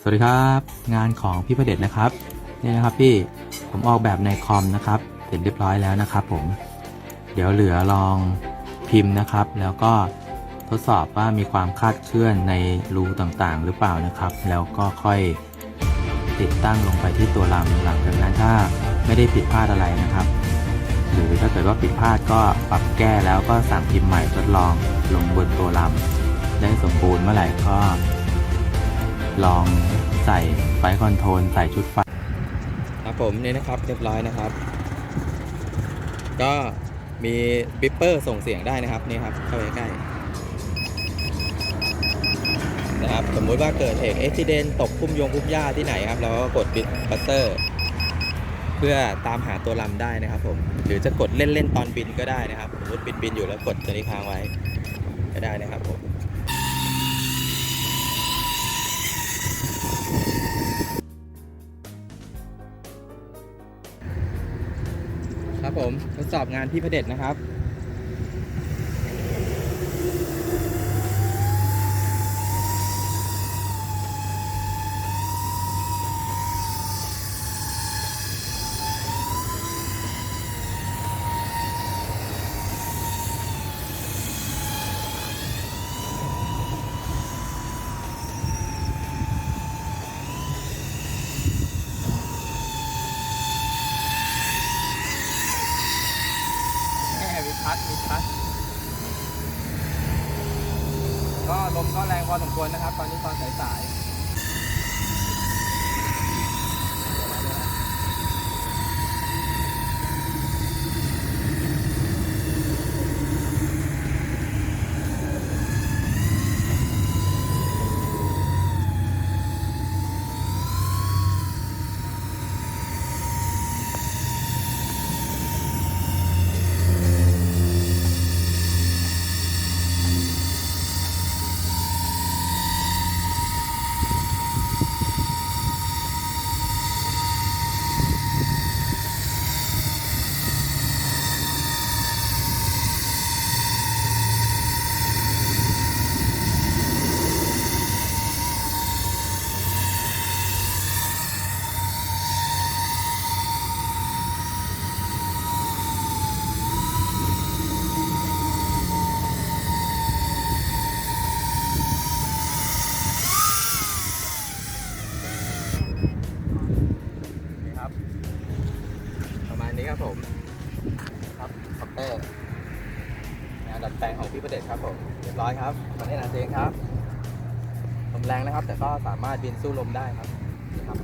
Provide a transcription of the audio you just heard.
สวัสดีครับ งานของพี่ประเด็จนะครับนี่นะครับพี่ผมออกแบบในคอมนะครับเสร็จเรียบร้อยแล้วนะครับ ผม เดี๋ยวเหลือลองพิมพ์นะครับ แล้วก็ทดสอบว่ามีความคาดเคลื่อนในรูต่างๆ หรือเปล่านะครับ แล้วก็ค่อยติดตั้งลงไปที่ตัวลำหลังจากนั้นถ้าไม่ได้ผิดพลาดอะไรนะครับ หรือถ้าเกิดว่าผิดพลาดก็ปรับแก้แล้วก็สั่งพิมพ์ใหม่ทดลองลงบนตัวลำได้สมบูรณ์เมื่อไหร่ก็ ลองใส่ไฟคอนโทรลใส่ชุดไฟครับผมนี่นะครับเรียบร้อยนะครับ ก็มีบิปเปอร์ส่งเสียงได้นะครับนี่ครับเข้าไปใกล้นะครับสมมุติว่าเกิดเหตุอุบิเหตุตกพุ่มยงพุ่มหญ้าที่ไหนครับเราก็กดบิปเปอร์เพื่อตามหาตัวลำได้นะครับผมหรือจะกดเล่นๆตอนบินก็ได้นะครับสมมติบินบินๆอยู่แล้วกดตัวนี้ค้างไว้ก็ได้นะครับผม ครับผมทดสอบงานพี่พระเด็จนะครับ แม่มี พัดมีพัด ก็ลมก็แรงพอสมควรนะครับ ตอนนี้ตอนสายๆประมาณนี้ครับนี่ครับ ประมาณ นี้ครับผมครับคอปเตอร์งานดัดแปลงของพี่ประเดชครับผมเรียบร้อยครับตอนนี้นะเจงครับลมแรงนะครับ แต่ก็สามารถบินสู้ลมได้ครับนี่ครับ